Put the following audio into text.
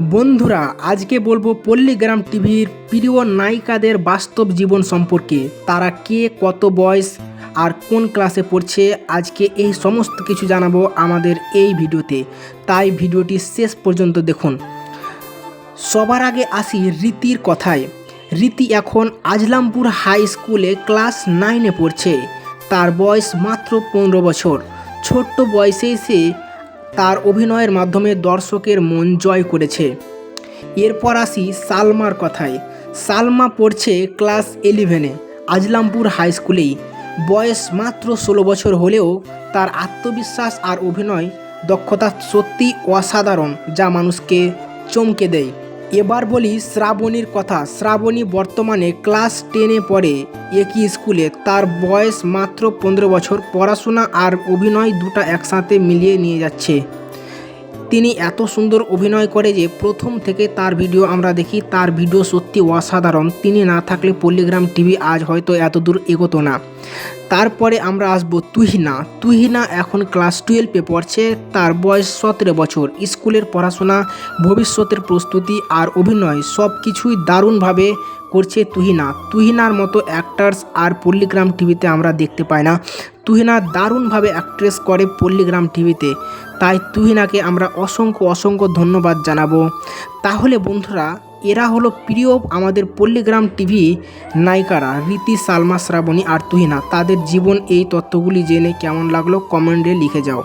বন্ধুরা, আজকে বলব পল্লীগ্রাম টিভির প্রিয় নায়িকাদের বাস্তব জীবন সম্পর্কে। তারা কে, কত বয়স, আর কোন ক্লাসে পড়ছে, আজকে এই সমস্ত কিছু জানাব আমাদের এই ভিডিওতে। তাই ভিডিওটি শেষ পর্যন্ত দেখুন। সবার আগে আসি রীতির কথায়। রীতি এখন আজলামপুর হাই স্কুলে ক্লাস নাইনে পড়ছে। তার বয়স মাত্র পনেরো বছর। ছোট্ট বয়সেই সে তার অভিনয়ের মাধ্যমে দর্শকের মন জয় করেছে। এরপর আসি সালমার কথায়। সালমা পড়ছে ক্লাস ইলেভেনে, আজলামপুর হাই স্কুলেই। বয়স মাত্র ষোলো বছর হলেও তার আত্মবিশ্বাস আর অভিনয় দক্ষতা সত্যি অসাধারণ, যা মানুষকে চমকে দেয়। এবার বলি শ্রাবণীর কথা। শ্রাবণী বর্তমানে ক্লাস টেনে পড়ে, একই স্কুলে। তার বয়স মাত্র পনেরো বছর। পড়াশোনা আর অভিনয় দুটা একসাথে মিলিয়ে নিয়ে যাচ্ছে। তিনি এত সুন্দর অভিনয় করে যে প্রথম থেকে তার ভিডিও আমরা দেখি, তার ভিডিও সত্যি অসাধারণ। তিনি না থাকলে পল্লীগ্রাম টিভি আজ হয়তো এত দূর এগোতো না। তারপরে আমরা আসব তুহিনা। তুহিনা এখন ক্লাস টুয়েলভে পড়ছে, তার বয়স সতেরো বছর। স্কুলের পড়াশোনা, ভবিষ্যতের প্রস্তুতি আর অভিনয় সব কিছুই দারুণভাবে করছে তুহিনা। তুহিনার মতো অ্যাক্টার্স আর পল্লীগ্রাম টিভিতে আমরা দেখতে পাই না। তুহিনা দারুণভাবে অ্যাক্ট্রেস করে পল্লীগ্রাম টিভিতে তাই তুহিনাকে আমরা অসংখ্য অসংখ্য ধন্যবাদ জানাব। তাহলে বন্ধুরা, এরা হলো প্রিয় আমাদের পল্লীগ্রাম টিভি নায়িকারা রীতি, সালমা, শ্রাবণী আর তুহিনা। তাদের জীবন এই তথ্যগুলি জেনে কেমন লাগল? কমেন্টে লিখে যাও।